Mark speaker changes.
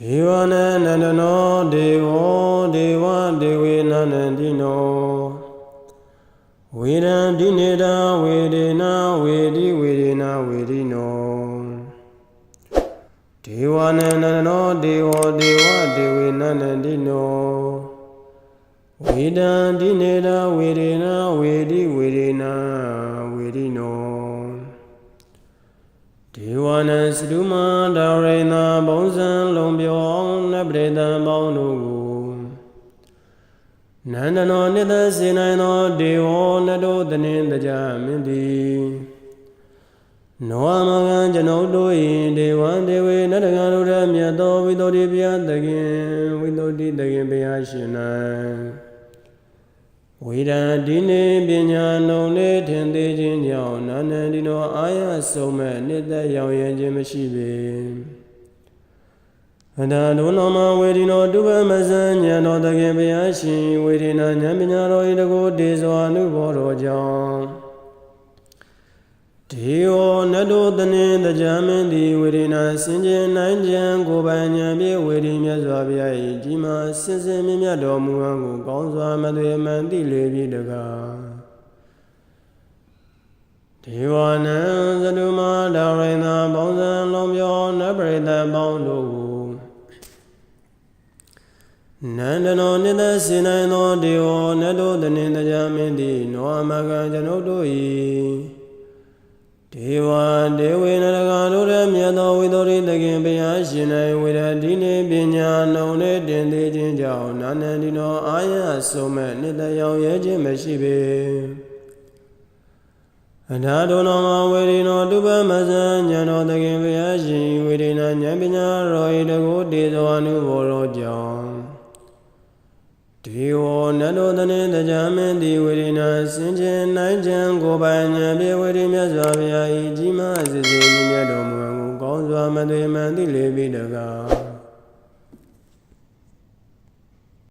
Speaker 1: ဒေဝနန္တနောဒေဝဒေဝဒေဝေနန္တိနောဝေရံဒီနေတာဝေဒေနာဝေဒီဝေဒေနာဝေဒီနောဒေဝနန္တနောဒေဝဒေဝဒေဝေနန္တိနောဝေဒံဒီနေတာဝေဒေနာဝေဒီဝေဒေနာ ဒေဝနံစတုမာဒါရိနာဘုံဇံလုံးပြောင်းနဗရေတံပေါင်းတို့ကိုနန္ဒနောနိသစေနိုင်သောဒေဝနတောတနင်တကြမင်းသည်နောမဂံကျွန်ုပ်တို့၏ဒေဝံဒေဝေနတကံတို့ရမြတ်သောဝိသုဒ္ဓိဘုရားတခင်ဝိသုဒ္ဓိတခင်ဘုရားရှင်၌ ဝိဒံဒီနေပညာနှုံနေထင်သေးခြင်းကြောင့်နာနန္ဒီနောအာရဆုံးမဲ့နှစ်သက်ရောင်ရခြင်းမရှိပေအတ္တဒုနောမဝေဒီနောတုပမဇံဉာဏ်တော်တကယ်ဘုရားရှင်ဝေဒနာဉာဏ်ပညာတော်ဤတကိုဒေဇောအနုဘောတော်ကြောင့် ဒေဝနတောတနေတကြမင်းသည်ဝေဒနာစင်ကြင်နိုင်ကြံကိုယ်ပိုင်ဉာဏ်ဖြင့်ဝေဒီမြတ်စွာဘုရား၏ဒီမှာစင်စင်မြတ်မြတ်တော်မူဟံကိုကောင်းစွာမသွေမှန်သိလေပြီတကားဒေဝနံသတုမာဒါရိနာပေါင်းစံလုံးပြောနပရိသတ်ပေါင်းတို့ကိုနန္ဒနောနိသစေနိုင်သောဒေဝနတောတနင်တကြမင်းသည်နောအမကကျွန်ုပ်တို့၏ ဒေဝဒေဝေနရကတို့ရဲ့မြတ်သောဝိသုရိတခင်ဘုရားရှင်၌ဝေရဒီနေပညာနှုံနဲ့တင်သေးခြင်းကြောင့်နာနန္ဒီနောအာရဆုံးမဲ့နိတယောင်ရဲခြင်းမရှိပေအနာဒုနောမဝေရိနောတုပမဇံဉာဏ်တော်တခင်ဘုရားရှင်ဝေရိနာဉာဏ်ပညာတော်ဤတကုတေသောအနုဘောတော်ကြောင့် ဒေဝနတောတနေတကြမင်းသည်ဝေရိနာစင်ကြင်နိုင်ကြံကိုယ်ပိုင်ဉာဏ်ဖြင့်ဝေရိမြတ်စွာဘုရား၏ကြီးမားစေစေမြတ်တော်မူအံကိုကောင်းစွာမသွေမှန်သိလေပြီတကား